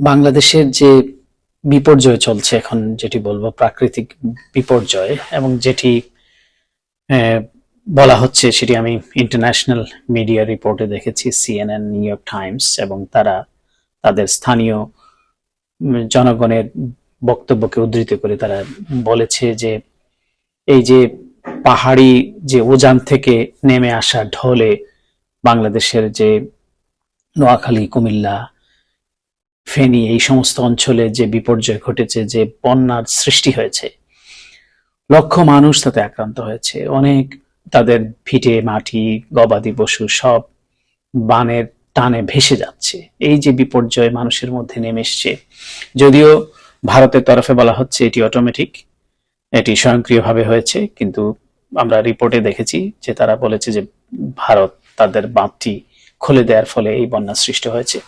বাংলাদেশের যে বিপর্যয় চলছে এখন যেটি বলব, প্রাকৃতিক বিপর্যয়, এবং যেটি বলা হচ্ছে সেটি আমি ইন্টারন্যাশনাল মিডিয়া রিপোর্টে দেখেছি সিএনএন নিউ ইয়র্ক টাইমস এবং তারা তাদের স্থানীয় জনগণের বক্তব্যকে উদ্ধৃত করে তারা বলেছে যে এই যে পাহাড়ি যে উজান থেকে নেমে আসা ঢলে বাংলাদেশের যে নোয়াখালী, কুমিল্লা, ফেনী, এই সমস্ত অঞ্চলে যে বিপর্যয় ঘটেছে, যে বন্যার সৃষ্টি হয়েছে, লক্ষ মানুষ তাতে আক্রান্ত হয়েছে। অনেক তাদের ভিটে, মাটি, গবাদি পশু সব বানের টানে ভেসে যাচ্ছে। এই যে বিপর্যয় মানুষের মধ্যে নেমে এসছে, যদিও ভারতের তরফে বলা হচ্ছে এটি অটোমেটিক এটি স্বয়ংক্রিয়ভাবে হয়েছে, কিন্তু আমরা রিপোর্টে দেখেছি যে তারা বলেছে যে ভারত তাদের বাঁধটি খুলে দেওয়ার ফলে এই বন্যা সৃষ্টি হয়েছে।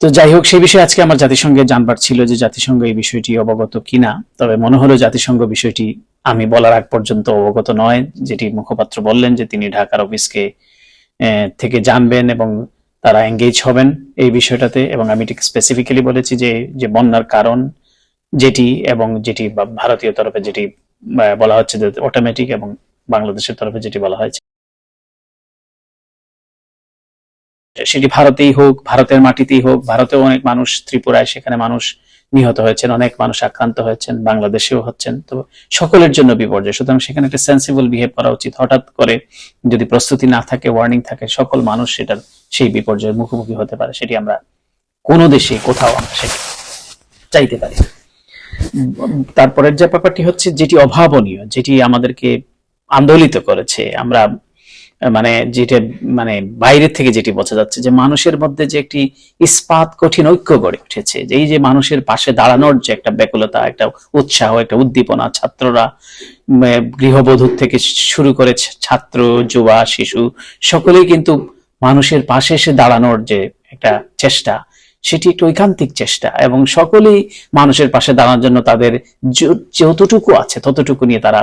তো যাই হোক, সেই বিষয়ে আজকে আমার জাতিসংঘে জানবার ছিল যে জাতিসংঘ এই বিষয়টি অবগত কিনা, তবে মনে হলো জাতিসংঘ বিষয়টি আমি বলার আগ পর্যন্ত অবগত নয়। যেটি মুখপাত্র বললেন যে তিনি ঢাকার অফিসকে থেকে জানবেন এবং তারা এঙ্গেজ হবেন এই বিষয়টাতে এবং আমি ঠিক স্পেসিফিক্যালি বলেছি যে যে বন্যার কারণ যেটি এবং যেটি ভারতীয় তরফে যেটি বলা হচ্ছে যে অটোমেটিক এবং বাংলাদেশের তরফে যেটি বলা হয়েছে। সেটি ভারতেই হোক, ভারতের মাটিতেই হোক, ভারতেও অনেক মানুষ ত্রিপুরায় সেখানে মানুষ নিহত হয়েছেন, অনেক মানুষ আক্রান্ত হয়েছেন, বাংলাদেশেও হচ্ছেন। তো সকলের জন্য বিপর্যয়। সুতরাং সেখানে একটা সেন্সিবল বিহেভ করা উচিত। হঠাৎ করে যদি প্রস্তুতি না থাকে ওয়ার্নিং থাকে, সকল মানুষ সেটার সেই বিপর্যয়ের মুখোমুখি হতে পারে। সেটি আমরা কোনো দেশে, কোথাও আমরা সেটি চাইতে পারি তারপরের যে ব্যাপারটি হচ্ছে, যেটি অভাবনীয়, যেটি আমাদেরকে আন্দোলিত করেছে, আমরা মানে যেটা মানে বাইরের থেকে যেটি বোঝা যাচ্ছে যে মানুষের মধ্যে যে একটি ইস্পাত কঠিন ঐক্য গড়ে উঠেছে, যে এই যে মানুষের পাশে দাঁড়ানোর যে একটা ব্যাকুলতা, একটা উৎসাহ, একটা উদ্দীপনা, ছাত্ররা গৃহবধূ গৃহবধূর থেকে শুরু করে ছাত্র, যুবা, শিশু, সকলেই কিন্তু মানুষের পাশে এসে দাঁড়ানোর যে একটা চেষ্টা সেটি একটি ঐকান্তিক চেষ্টা এবং সকলেই মানুষের পাশে দাঁড়ানোর জন্য তাদের যতটুকু আছে, ততটুকু নিয়ে তারা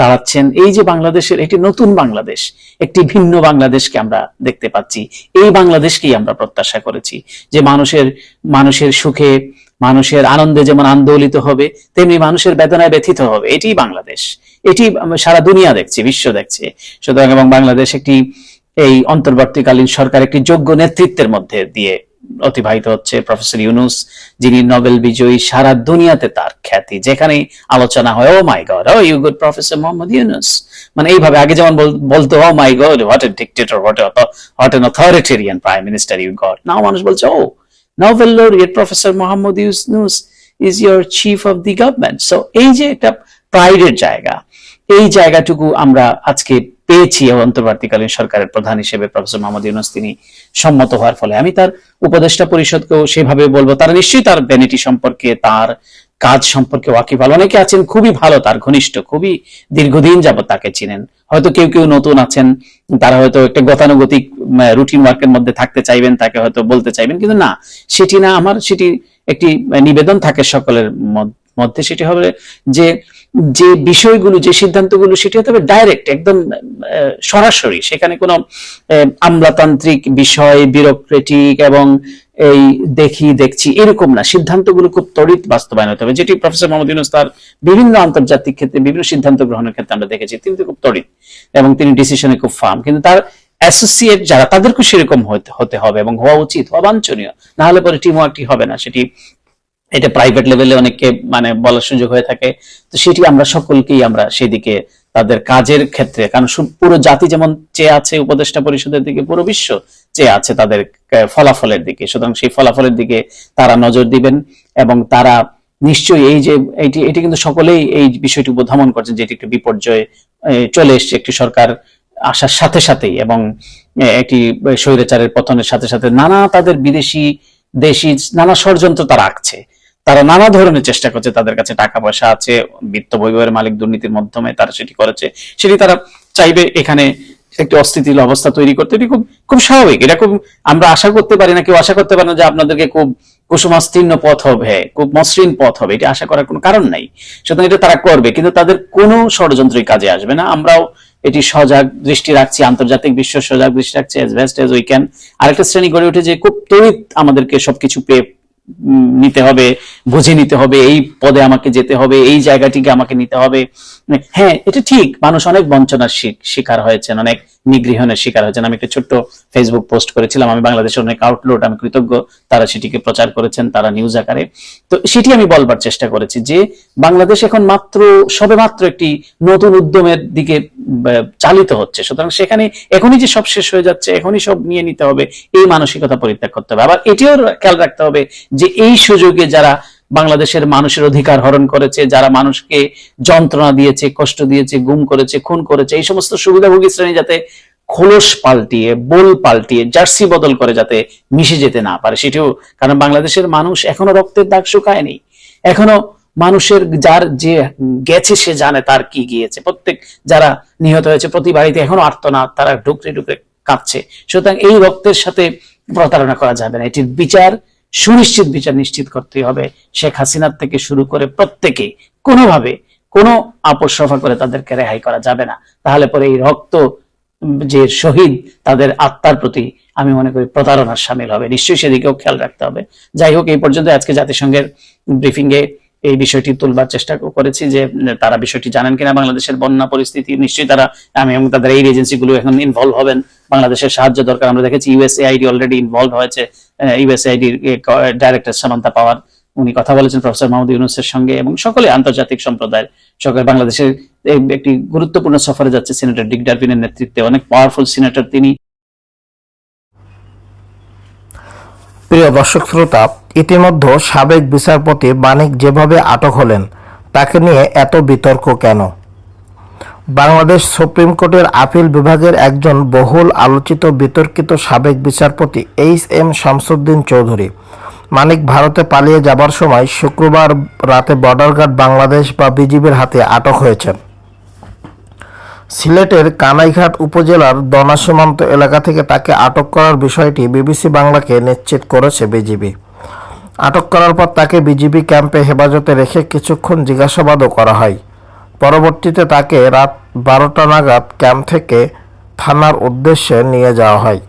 দাঁড়াচ্ছেন। এই যে বাংলাদেশের একটি নতুন বাংলাদেশ, একটি ভিন্ন বাংলাদেশকে আমরা দেখতে পাচ্ছি। এই বাংলাদেশকেই আমরা প্রত্যাশা করেছি যে মানুষের মানুষের সুখে, মানুষের আনন্দে যেমন আন্দোলিত হবে, তেমনি মানুষের বেদনায় ব্যথিত হবে। এটি বাংলাদেশ। এটি সারা দুনিয়া দেখছে, বিশ্ব দেখছে। সুতরাং এবং বাংলাদেশ একটি, এই অন্তর্বর্তীকালীন সরকার একটি যোগ্য নেতৃত্বের মধ্যে দিয়ে অতিবাহিত হচ্ছে প্রফেসর ইউনুস, যিনি নোবেল বিজয়ী সারা দুনিয়াতে তার খ্যাতি। যেখানে আলোচনা হয় ও my God oh you good professor Mohammad Yunus মানে এইভাবে আগে যেমন বলতো ও my God what a dictator what what an authoritarian prime minister you God now মানুষ বলছে ও Nobel laureate professor Mohammad Yunus is your chief of the government so এই যে একটা প্রাইডের জায়গা, এই জায়গাটুকু আমরা আজকে পেয়েছি অন্তর্বর্তীকালীন সরকারের প্রধান হিসেবে প্রফেসর মোহাম্মদ ইউনুস তিনি সম্মত হওয়ার ফলে। আমি তার উপদেষ্টা পরিষদকেও সেভাবে বলব, তারা নিশ্চয়ই তার বেনিটি সম্পর্কে, তার কাজ সম্পর্কে ওয়াকিফাল অনেকে আছেন খুবই ভালো, তার ঘনিষ্ঠ, খুবই দীর্ঘদিন যাবত তাকে চিনেন। হয়তো কেউ কেউ নতুন আছেন, তারা হয়তো একটা গতানুগতিক রুটিন ওয়ার্কের মধ্যে থাকতে চাইবেন, তাকে হয়তো বলতে চাইবেন, কিন্তু না, সেটি না, আমার সেটি একটি নিবেদন থাকে সকলের মধ্যে। সেটি হবে যে যে বিষয়গুলো, যে সিদ্ধান্তগুলো, সেটি হতে হবে ডাইরেক্ট একদম সরাসরি। সেখানে কোনো আমলাতান্ত্রিক বিষয় বিরোক্রেটিক এবং এই দেখি, দেখছি, এরকম না। সিদ্ধান্তগুলো খুব তড়িৎ বাস্তবায়ন হতে হবে। যেটি প্রফেসর মোহাম্মদ ইউনুস তার বিভিন্ন আন্তর্জাতিক ক্ষেত্রে, বিভিন্ন সিদ্ধান্ত গ্রহণের ক্ষেত্রে আমরা দেখেছি, তিনি তো খুব তড়িৎ এবং তিনি ডিসিশনে খুব ফার্ম কিন্তু তার অ্যাসোসিয়েট যারা তাদেরকে সেরকম হতে হতে হবে এবং হওয়া উচিত, হওয়া বাঞ্ছনীয়। না হলে পরে টিম ওয়ার্কটি হবে না। সেটি এটা প্রাইভেট লেভেলে অনেককে মানে বলার সুযোগ হয়ে থাকে। তো সেটি আমরা সকলকেই আমরা সেদিকে তাদের কাজের ক্ষেত্রে, কারণ পুরো জাতি যেমন চেয়ে আছে উপদেষ্টা পরিষদের দিকে, পুরো বিশ্ব চেয়ে আছে তাদের ফলাফলের দিকে। সুতরাং সেই ফলাফলের দিকে তারা নজর দিবেন এবং তারা নিশ্চয়ই এই যে এটি এটি কিন্তু সকলেই এই বিষয়টি উপধামন করছেন যে এটি একটি বিপর্যয় চলে এসছে একটি সরকার আসার সাথে সাথেই এবং একটি স্বৈরাচারের পতনের সাথে সাথে নানা তাদের বিদেশি, দেশি নানা ষড়যন্ত্র তারা আঁকছে। তারা নানা ধরনের চেষ্টা করছে, তাদের কাছে টাকা পয়সা আছে, বিত্ত বৈভবের মালিক দুর্নীতির মাধ্যমে তারা সেটি করেছে, সেটি তারা চাইবে এখানে একটি অস্থিতিশীল অবস্থা তৈরি করতে। এটি খুব খুব স্বাভাবিক। এটা খুব, আমরা আশা করতে পারি না, কেউ আশা করতে পারে না যে আপনাদেরকে খুব কুসুমাস্তীর্ণ পথ হবে, খুব মসৃণ পথ হবে। এটি আশা করার কোনো কারণ নাই। সুতরাং এটা তারা করবে, কিন্তু তাদের কোনো ষড়যন্ত্রই কাজে আসবে না। আমরাও এটি সজাগ দৃষ্টি রাখছি, আন্তর্জাতিক বিশ্ব সজাগ দৃষ্টি রাখছে as best as we can আরেকটা শ্রেণি গড়ে উঠে যে খুব তড়িৎ আমাদেরকে সবকিছু পেয়ে নিতে হবে, বুঝে নিতে হবে, এই পদে আমাকে যেতে হবে, এই জায়গাটিকে আমাকে নিতে হবে। হ্যাঁ এটা ঠিক, মানুষ অনেক বঞ্চনার শিকার হয়েছেন, অনেক নিগৃহণের শিকার হয়েছেন। আমি একটা ছোট্ট ফেসবুক পোস্ট করেছিলাম, আমি বাংলাদেশের অনেক আউটলোড আমি কৃতজ্ঞ, তারা সেটিকে প্রচার করেছেন, তারা নিউজ আকারে। তো সেটি আমি বলবার চেষ্টা করেছি যে, বাংলাদেশ এখন মাত্র সবে মাত্র একটি নতুন উদ্যমের দিকে চালিত হচ্ছে। সুতরাং সেখানে এখনই যে সব শেষ হয়ে যাচ্ছে, এখনই সব নিয়ে নিতে হবে, এই মানসিকতা পরিত্যাগ করতে হবে। আবার এটিও খেয়াল রাখতে হবে যে এই সুযোগে যারা বাংলাদেশের মানুষের অধিকার হরণ করেছে, যারা মানুষকে যন্ত্রণা দিয়েছে, কষ্ট দিয়েছে, গুম করেছে, খুন করেছে, এই সমস্ত সুবিধাভোগী শ্রেণি যাতে খোলস পাল্টিয়ে, বোল পাল্টিয়ে, জার্সি বদল করে যাতে মিশে যেতে না পারে, সেটিও কারণ বাংলাদেশের মানুষ এখনও রক্তের দাগ শুকায়নি। এখনও মানুষের যার যে গেছে, সে জানে তার কি গিয়েছে। প্রত্যেক যারা নিহত হয়েছে, প্রতি বাড়িতে এখনও আর্তনাদ, তারা ডুকরে ডুকরে কাঁপছে। সুতরাং এই রক্তের সাথে প্রতারণা করা যাবে না। এটির বিচার, সুনিশ্চিত বিচার নিশ্চিত করতে হবে। শেখ হাসিনার থেকে শুরু করে প্রত্যেকে কোনোভাবে কোনো আপোষ সফা করে তাদেরকে রেহাই করা যাবে না। তাহলে পরে এই রক্ত যে শহীদ, তাদের আত্মার প্রতি আমি মনে করি প্রতারণার সামিল হবে। নিশ্চয়ই সেদিকেও খেয়াল রাখতে হবে। যাই হোক, এই পর্যন্ত আজকে জাতিসংঘের ব্রিফিং এ এই বিষয়টি তুলবার চেষ্টা করেছি যে তারা বিষয়টি জানেন কিনা বাংলাদেশের বন্যা পরিস্থিতি, নিশ্চয়ই তারা, আমি এবং তাদের এই এজেন্সিগুলো এখন ইনভলভ হবেন। বাংলাদেশের সাহায্য দরকার, আমরা দেখেছি ইউএসএআইডি অলরেডি ইনভলভ হয়েছে। ইউএসএআইডির ডাইরেক্টর সামান্তা পাওয়ার, উনি কথা বলেছেন প্রফেসর মাহমুদ ইউনুসের সঙ্গে এবং সকলে আন্তর্জাতিক সম্প্রদায়ের সকলে বাংলাদেশের একটি গুরুত্বপূর্ণ সফরে যাচ্ছে সিনেটর ডিক ডারবিনের নেতৃত্বে। অনেক পাওয়ারফুল সিনেটর তিনি। প্রিয় দর্শক শ্রোতা, ইতিমধ্যে সাবেক বিচারপতি মানিক যেভাবে আটক হলেন, তাকে নিয়ে এত বিতর্ক কেন? বাংলাদেশ সুপ্রিম কোর্টের আপিল বিভাগের একজন বহুল আলোচিত বিতর্কিত সাবেক বিচারপতি এইচ এম শামসুদ্দিন চৌধুরী। মানিক ভারতে পালিয়ে যাবার সময় শুক্রবার রাতে বর্ডার গার্ড বাংলাদেশ বা বিজিবির হাতে আটক হয়েছেন। সিলেটের কানাইঘাট উপজেলার দনা সীমান্ত এলাকা থেকে তাকে আটক করার বিষয়টি বিবিসি বাংলাকে নিশ্চিত করেছে বিজিবি। আটক করার পর তাকে বিজিবি ক্যাম্পে হেফাজতে রেখে কিছুক্ষণ জিজ্ঞাসাবাদও করা হয়। পরবর্তীতে তাকে রাত বারোটা নাগাদ ক্যাম্প থেকে থানার উদ্দেশ্যে নিয়ে যাওয়া হয়।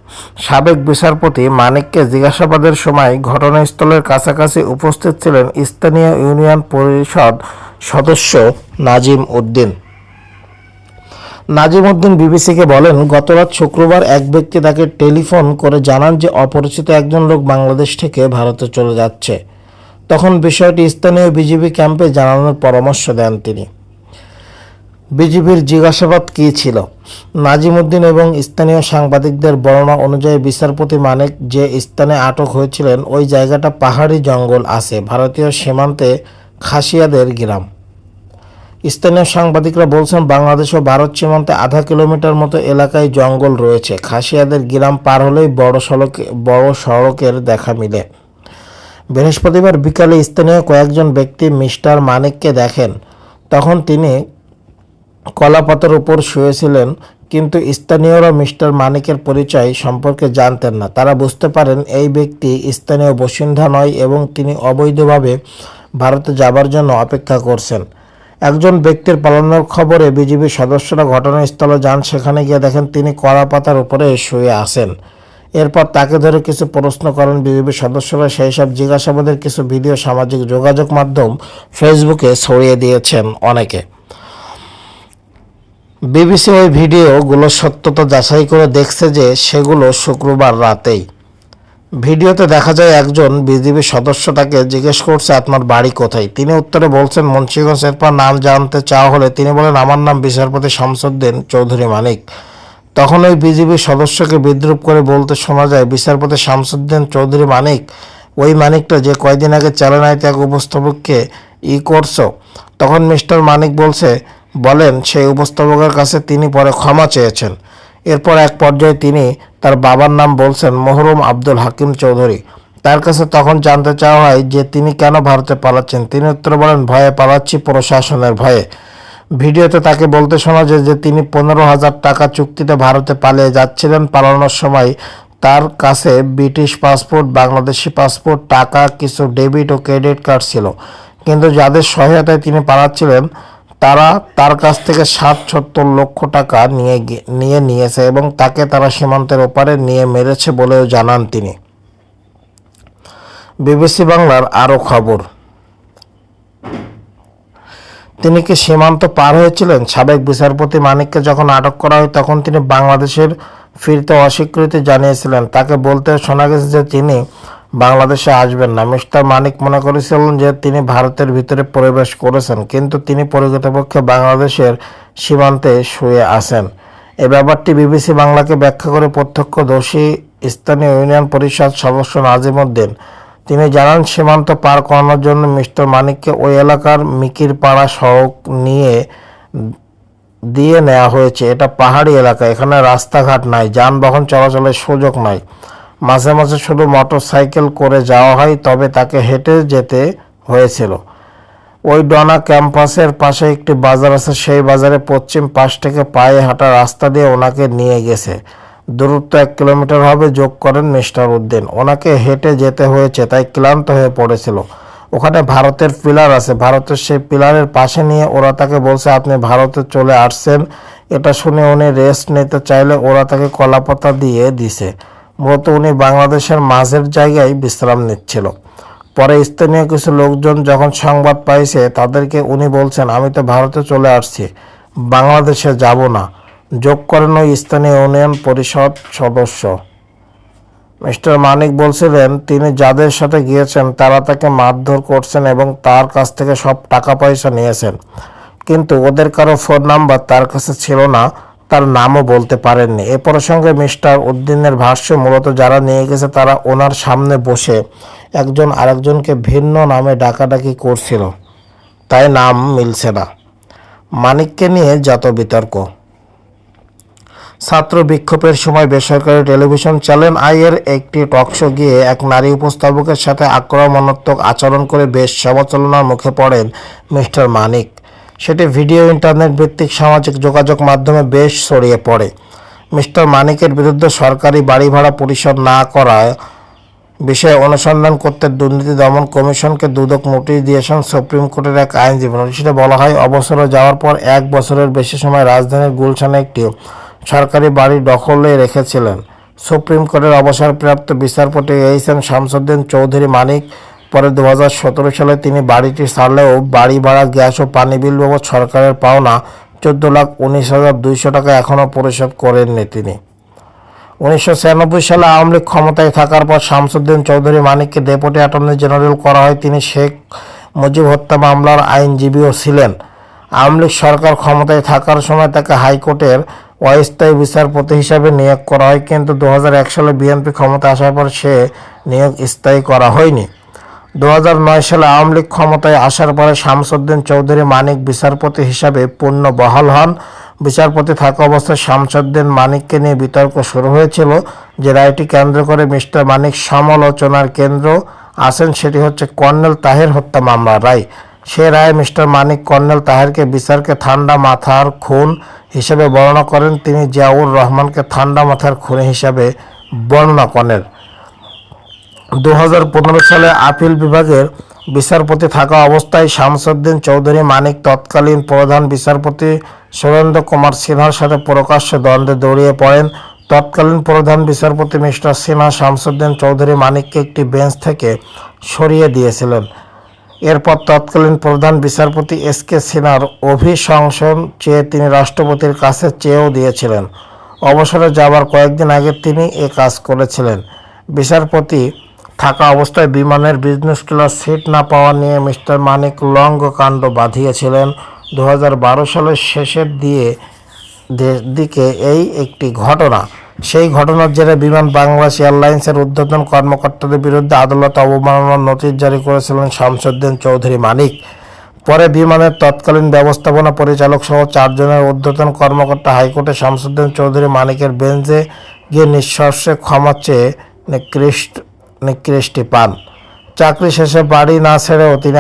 সাবেক বিচারপতি মানিককে জিজ্ঞাসাবাদের সময় ঘটনাস্থলের কাছাকাছি উপস্থিত ছিলেন স্থানীয় ইউনিয়ন পরিষদ সদস্য নাজিম উদ্দিন। নাজিম উদ্দিন বিবিসিকে বলেন, গতরাত শুক্রবার এক ব্যক্তি তাকে টেলিফোন করে জানান যে অপরিচিত একজন লোক বাংলাদেশ থেকে ভারতে চলে যাচ্ছে। তখন বিষয়টি স্থানীয় বিজিবি ক্যাম্পে জানানোর পরামর্শ দেন তিনি। বিজিবির জিজ্ঞাসাবাদ কী ছিল? নাজিম উদ্দিন এবং স্থানীয় সাংবাদিকদের বর্ণনা অনুযায়ী বিচারপতি মানিক যে স্থানে আটক হয়েছিলেন, ওই জায়গাটা পাহাড়ি জঙ্গল আছে, ভারতীয় সীমান্তে খাসিয়াদের গ্রাম। স্থানীয় সাংবাদিকরা বলছেন, বাংলাদেশ ও ভারত সীমান্তে আধা কিলোমিটার মতো এলাকায় জঙ্গল রয়েছে। খাসিয়াদের গ্রাম পার হলেই বড় সড়কে, বড় সড়কের দেখা মিলে। বৃহস্পতিবার বিকালে স্থানীয় কয়েকজন ব্যক্তি মিস্টার মানিককে দেখেন। তখন তিনি কলাপাতার উপর শুয়েছিলেন, কিন্তু স্থানীয়রা মিস্টার মানিকের পরিচয় সম্পর্কে জানতেন না। তারা বুঝতে পারেন, এই ব্যক্তি স্থানীয় বসিন্ধা নয় এবং তিনি অবৈধভাবে ভারতে যাবার জন্য অপেক্ষা করছেন। একজন ব্যক্তির পালানোর খবরে বিজিবি সদস্যরা ঘটনাস্থলে যান। সেখানে গিয়ে দেখেন তিনি কলাপাতার উপরে শুয়ে আসেন এরপর তাকে ধরে কিছু প্রশ্ন করেন বিজেপি সদস্যরা। সেই সব জিজ্ঞাসাবাদের কিছু ভিডিও, সামাজিক যোগাযোগ মাধ্যম, ফেসবুকে ছড়িয়ে দিয়েছেন অনেকে। বিবিসি ওই ভিডিওগুলোর সত্যতা যাচাই করে দেখছে যে সেগুলো শুক্রবার রাতেই ভিডিওতে দেখা যায় একজন বিজিবি সদস্য তাকে জিজ্ঞেস করছে, আপনার বাড়ি কোথায়? তিনি উত্তরে বলছেন, মুন্সিগঞ্জ এরপর নাম জানতে চাওয়া হলে তিনি বলেন, আমার নাম বিচারপতি শামসুদ্দিন চৌধুরী মানিক। তখন ওই বিজিবি সদস্যকে বিদ্রুপ করে বলতে শোনা যায়, বিচারপতি শামসুদ্দিন চৌধুরী মানিক, ওই মানিকটা যে কয়দিন আগে চ্যালেনাইতে এক উপস্থাপককে ই করছ? তখন মিস্টার মানিক বলছে, বলেন, সেই উপস্থাপকের কাছে তিনি পরে ক্ষমা চেয়েছেন। এরপর এক পর্যায়ে তিনি তার বাবার নাম বলছেন মোহরম আব্দুল হাকিম চৌধুরী। তার কাছে তখন জানতে চাওয়া হয় যে তিনি কেন ভারতে পালাচ্ছেন। তিনি উত্তর বলেন, ভয়ে পালাচ্ছি প্রশাসনের ভয়ে। ভিডিওতে তাকে বলতে শোনা যায় যে তিনি পনেরো হাজার টাকা চুক্তিতে ভারতে পালিয়ে যাচ্ছিলেন। পালানোর সময় তার কাছে ব্রিটিশ পাসপোর্ট, বাংলাদেশি পাসপোর্ট, টাকা, কিছু ডেবিট ও ক্রেডিট কার্ড ছিল। কিন্তু যাদের সহায়তায় তিনি পালাচ্ছিলেন তারা তার কাছ থেকে ষাট, সত্তর লক্ষ টাকা নিয়ে নিয়ে নিয়েছে এবং তাকে তারা সীমান্তের ওপারে নিয়ে মেরেছে বলেও জানান তিনি। বিবিসি বাংলার আরও খবর। তিনি কি সীমান্ত পার হয়েছিলেন? সাবেক বিচারপতি মানিককে যখন আটক করা হয়, তখন তিনি বাংলাদেশের ফিরতে অস্বীকৃতি জানিয়েছিলেন। তাকে বলতে শোনা গেছে যে তিনি বাংলাদেশে আসবেন না। মিস্টার মানিক মনে করেছিলেন যে তিনি ভারতের ভিতরে প্রবেশ করেছেন, কিন্তু তিনি প্রকৃতপক্ষে বাংলাদেশের সীমান্তে শুয়ে আছেন। এ ব্যাপারটি বিবিসি বাংলাকে ব্যাখ্যা করে প্রত্যক্ষদর্শী স্থানীয় ইউনিয়ন পরিষদ সদস্য নাজিম উদ্দিন। তিনি জানান, সীমান্ত পার করানোর জন্য মিস্টার মানিককে ওই এলাকার মিকিরপাড়া সড়ক নিয়ে দিয়ে নেওয়া হয়েছে। এটা পাহাড়ি এলাকা, এখানে রাস্তাঘাট নাই, যানবাহন চলাচলের সুযোগ নাই। মাঝে মাঝে শুধু মোটর সাইকেল করে যাওয়া হয়, তবে তাকে হেঁটে যেতে হয়েছিল। ওই ডনা ক্যাম্পাসের পাশে একটি বাজার আছে, সেই বাজারে পশ্চিম পাশ থেকে পায়ে হাঁটা রাস্তা দিয়ে ওনাকে নিয়ে গেছে। দূরত্ব এক কিলোমিটার হবে, যোগ করেন মিস্টার উদ্দিন। ওনাকে হেঁটে যেতে হয়েছে, তাই ক্লান্ত হয়ে পড়েছিল। ওখানে ভারতের পিলার আছে, ভারতের সেই পিলারের পাশে নিয়ে ওরা তাকে বলছে, আপনি ভারতে চলে আসছেন। এটা শুনে উনি রেস্ট নিতে চাইলে ওরা তাকে কলাপাতা দিয়ে দিছে। মূলত উনি বাংলাদেশের মাঝের জায়গায় বিশ্রাম নিচ্ছিল। পরে স্থানীয় কিছু লোকজন যখন সংবাদ পাইছে, তাদেরকে উনি বলছেন, আমি তো ভারতে চলে আসছি, বাংলাদেশে যাব না। যোগ করেন ওই স্থানীয় ইউনিয়ন পরিষদ সদস্য। মিস্টার মানিক বলছিলেন, তিনি যাদের সাথে গিয়েছেন, তারা তাকে মারধর করছেন এবং তার কাছ থেকে সব টাকা পয়সা নিয়েছেন। কিন্তু ওদের কারও ফোন নাম্বার তার কাছে ছিল না। তার নামও বলতে পারেননি। এ প্রসঙ্গে মিস্টার উদ্দিনের ভাষ্য, মূলত যারা নিয়ে গেছে তারা ওনার সামনে বসে একজন আরেকজনকে ভিন্ন নামে ডাকাডাকি করছিল। তাই নাম মিলছে না। মানিককে নিয়ে যত বিতর্ক। ছাত্র বিক্ষোভের সময় বেসরকারি টেলিভিশন চ্যানেল আইয়ের একটি টকশো গিয়ে এক নারী উপস্থাপকের সাথে আক্রমণাত্মক আচরণ করে বেশ সমালোচনার মুখে পড়েন মিস্টার মানিক। সেটি ভিডিও, ইন্টারনেট ভিত্তিক সামাজিক যোগাযোগ মাধ্যমে বেশ ছড়িয়ে পড়ে। মিস্টার মানিকের বিরুদ্ধে সরকারি বাড়ি ভাড়া পরিশোধ না করায় বিষয়ে অনুসন্ধান করতে দুর্নীতি দমন কমিশনকে দুদক নোটিশ দিয়েছেন সুপ্রিম কোর্টের এক আইনজীবী। নোটিশে বলা হয়, অবসরে যাওয়ার পর এক বছরের বেশি সময় রাজধানীর গুলশানে একটি সরকারি বাড়ি দখলে রেখেছিলেন। সুপ্রিম কোর্টের অবসরপ্রাপ্ত বিচারপতি এইচ এম শামসুদ্দিন চৌধুরী মানিক পরে দু হাজার সতেরো সালে তিনি বাড়িটি ছাড়লেও বাড়ি ভাড়া, গ্যাস ও পানি বিল বাবদ সরকারের পাওনা চোদ্দ লাখ উনিশ হাজার দুইশো টাকা এখনও পরিশোধ করেননি তিনি। উনিশশো ছিয়ানব্বই সালে আওয়ামী লীগ ক্ষমতায় থাকার পর শামসুদ্দিন চৌধুরী মানিককে ডেপুটি অ্যাটর্নি জেনারেল করা হয়। তিনি শেখ মুজিব হত্যা মামলার আইনজীবীও ছিলেন। আওয়ামী লীগ সরকার ক্ষমতায় থাকার সময় তাকে হাইকোর্টের অস্থায়ী বিচারপতি হিসাবে নিয়োগ করা হয়, কিন্তু দু হাজার এক সালে বিএনপি ক্ষমতা আসার পর সে নিয়োগ স্থায়ী করা হয়নি। দু হাজার নয় সালে আওয়ামী লীগ ক্ষমতায় আসার পরে শামসুদ্দিন চৌধুরী মানিক বিচারপতি হিসাবে পূর্ণ বহাল হন। বিচারপতি থাকা অবস্থায় শামসুদ্দিন মানিককে নিয়ে বিতর্ক শুরু হয়েছিল। যে রায়টি কেন্দ্র করে মিস্টার মানিক সমালোচনার কেন্দ্র আছেন সেটি হচ্ছে কর্নেল তাহের হত্যা মামলার রায়। সে রায় মিস্টার মানিক কর্নেল তাহেরকে বিচারকে ঠান্ডা মাথার খুন হিসেবে বর্ণনা করেন। তিনি জিয়াউর রহমানকে ঠান্ডা মাথার খুন হিসাবে বর্ণনা করেন। দু হাজার পনেরো সালে আপিল বিভাগের বিচারপতি থাকা অবস্থায় শামসুদ্দিন চৌধুরী মানিক তৎকালীন প্রধান বিচারপতি সুরেন্দ্র কুমার সিনহার সাথে প্রকাশ্যে দ্বন্দ্বে দৌড়িয়ে পড়েন। তৎকালীন প্রধান বিচারপতি মিস্টার সিনহা শামসুদ্দিন চৌধুরী মানিককে একটি বেঞ্চ থেকে সরিয়ে দিয়েছিলেন। এরপর তৎকালীন প্রধান বিচারপতি এস কে সিনহার অভিশংসন চেয়ে তিনি রাষ্ট্রপতির কাছে চেয়েও দিয়েছিলেন। অবসরে যাবার কয়েকদিন আগে তিনি এ কাজ করেছিলেন। বিচারপতি থাকা অবস্থায় বিমানের বিজনেস ক্লাস সিট না পাওয়া নিয়ে মিস্টার মানিক লঙ্গ কাণ্ড বাঁধিয়েছিলেন। দু হাজার বারো সালের শেষের দিয়ে দিকে এই একটি ঘটনা। সেই ঘটনার জেরে বিমান বাংলাদেশ এয়ারলাইন্সের ঊর্ধ্বতন কর্মকর্তাদের বিরুদ্ধে আদালত অবমাননার নোটিশ জারি করেছিলেন শামসুদ্দিন চৌধুরী মানিক। পরে বিমানের তৎকালীন ব্যবস্থাপনা পরিচালক সহ চারজনের ঊর্ধ্বতন কর্মকর্তা হাইকোর্টে শামসুদ্দিন চৌধুরী মানিকের বেঞ্চে গিয়ে নিঃশ্বাসে ক্ষমা চেয়ে নিকৃষ্ট নিকৃষ্টি পান। চাকরি শেষে বাড়ি না ছেড়েও তিনি